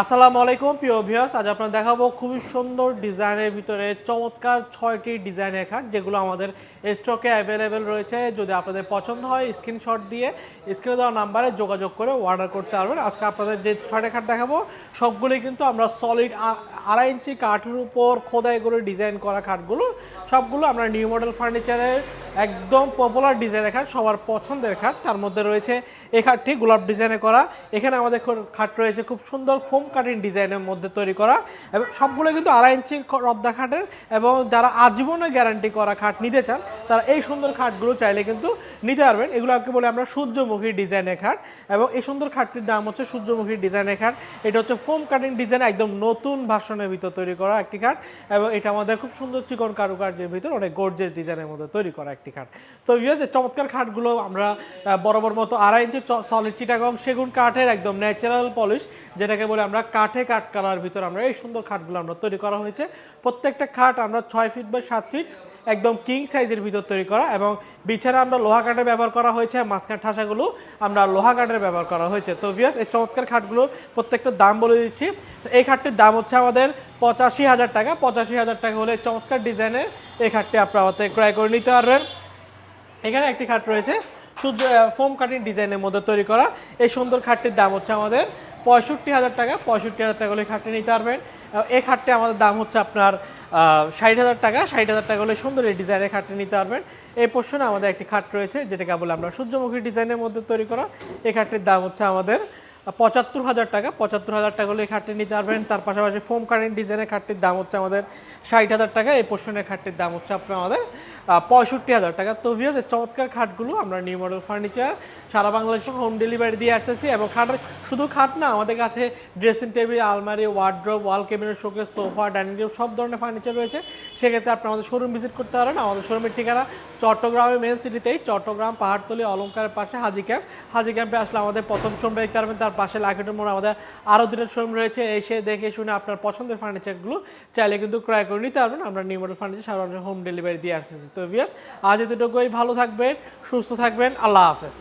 আসসালামু আলাইকুম, প্রিয় ভিউয়ার্স আজ আপনারা দেখাবো খুবই সুন্দর ডিজাইনের ভিতরে চমৎকার ছয়টি ডিজাইনের খাট, যেগুলো আমাদের স্টকে অ্যাভেলেবেল রয়েছে। যদি আপনাদের পছন্দ হয় স্ক্রিনশট দিয়ে স্ক্রিনে দেওয়া নাম্বারে যোগাযোগ করে অর্ডার করতে পারবেন। আজকে আপনাদের যে ছয়টা খাট দেখাবো, সবগুলোই কিন্তু আমরা সলিড আড়াই ইঞ্চি কাঠের উপর খোদাই করে ডিজাইন করা খাটগুলো। সবগুলো আমরা নিউ মডেল ফার্নিচারের একদম পপুলার ডিজাইনের খাট, সবার পছন্দের খাট। তার মধ্যে রয়েছে এই খাটটি গোলাপ ডিজাইনে করা। এখানে আমাদের খাট রয়েছে খুব সুন্দর ফোম কাটিং ডিজাইনের মধ্যে তৈরি করা এবং সবগুলো কিন্তু আড়াই ইঞ্চি রদ্দা খাটের এবং যারা আজীবনে গ্যারান্টি করা খাট নিতে চান, তারা এই সুন্দর খাটগুলো চাইলে কিন্তু নিতে পারবেন। এগুলোকে বলে আমরা সূর্যমুখী ডিজাইনের খাট এবং এই সুন্দর খাটটির দাম হচ্ছে সূর্যমুখী ডিজাইনের খাট। এটা হচ্ছে ফোম কাটিং ডিজাইন, একদম নতুন ভাষণের ভিতর তৈরি করা একটি খাট এবং এটা আমাদের খুব সুন্দর চিকন কারুকার্যের ভিতর, অনেক গর্জেস ডিজাইনের মধ্যে তৈরি করা একটি খাট। তো এই চমৎকার খাটগুলো আমরা বরাবর মতো আড়াই ইঞ্চি সলিড চিটাগং সেগুন কাঠের একদম ন্যাচারাল পলিশ যেটাকে বলে আমরা কাঠে কাঠ কালার ভিতরে আমরা এই সুন্দর খাটগুলো আমরা তৈরি করা হয়েছে। প্রত্যেকটা খাট আমরা ছয় ফিট বা সাত ফিট একদম কিং সাইজের ভিতর তৈরি করা এবং বিছানা আমরা লোহা কাঠের ব্যবহার করা হয়েছে, মাঝখান ঠাসাগুলো আমরা লোহা কাঠের ব্যবহার করা হয়েছে। তো ভিউয়ার্স এই চমৎকার খাটগুলো প্রত্যেকটা দাম বলে দিচ্ছি। এই খাটটির দাম হচ্ছে আমাদের পঁচাশি হাজার টাকা। পঁচাশি হাজার টাকা হলে চমৎকার ডিজাইনের এই খাটটি আপনারা ক্রয় করে নিতে পারবেন। এখানে একটি খাট রয়েছে, সূর্য ফোম কাটিং ডিজাইনের মধ্যে তৈরি করা। এই সুন্দর খাটটির দাম হচ্ছে আমাদের পঁয়ষট্টি হাজার টাকা, পঁয়ষট্টি হাজার টাকা হলে খাটটি নিতে পারবেন। এই খাটটি আমাদের দাম হচ্ছে আপনার ষাট হাজার টাকা, ষাট হাজার টাকা হলে সুন্দর এই ডিজাইনের খাটটি নিতে পারবেন। এই পোর্শনে আমাদের একটি খাট রয়েছে, যেটাকে বলে আমরা সূর্যমুখী ডিজাইনের মধ্যে তৈরি করা। এই খাটটির দাম হচ্ছে আমাদের পঁচাত্তর হাজার টাকা, পঁচাত্তর হাজার টাকা হলে খাটটি নিতে পারবেন। তার পাশাপাশি ফোম কারেন্ট ডিজাইনের খাটটির দাম হচ্ছে আমাদের ষাট হাজার টাকা। এই পোর্শনের খাটটির দাম হচ্ছে আপনার আমাদের পঁয়ষট্টি হাজার টাকা। তো ভিউজ চমৎকার খাটগুলো আমরা নিউ মডেল ফার্নিচার সারা বাংলাদেশে হোম ডেলিভারি দিয়ে আসতেছি এবং খাট শুধু খাট না, আমাদের কাছে ড্রেসিং টেবিল আলমারি wardrobe wall cabinet showcase sofa dining table সব ধরনের ফার্নিচার রয়েছে। সেক্ষেত্রে আপনি আমাদের শোরুম ভিজিট করতে পারেন। আমাদের শোরুমের ঠিকানা চট্টগ্রামের মেন সিটিতেই চট্টগ্রাম, পাহাড়তলি, অলঙ্কারের পাশে হাজি ক্যাম্প হাজি ক্যাম্পে আসলে আমাদের প্রথম শোরুম দেখতে পারবেন। তার পাশে লাইকেটের মোড়, আমাদের আরও দুটো শোরুম রয়েছে, এসে দেখে শুনে আপনার পছন্দের ফার্নিচারগুলো চাইলে কিন্তু ক্রয় করে নিতে পারবেন। আমরা নিউ মডেল ফার্নিচার সারা হোম ডেলিভারি দিয়ে আসতেছি। তো ভিয়ার্স আজ এতটুকুই, ভালো থাকবেন, সুস্থ থাকবেন, আল্লাহ হাফেজ।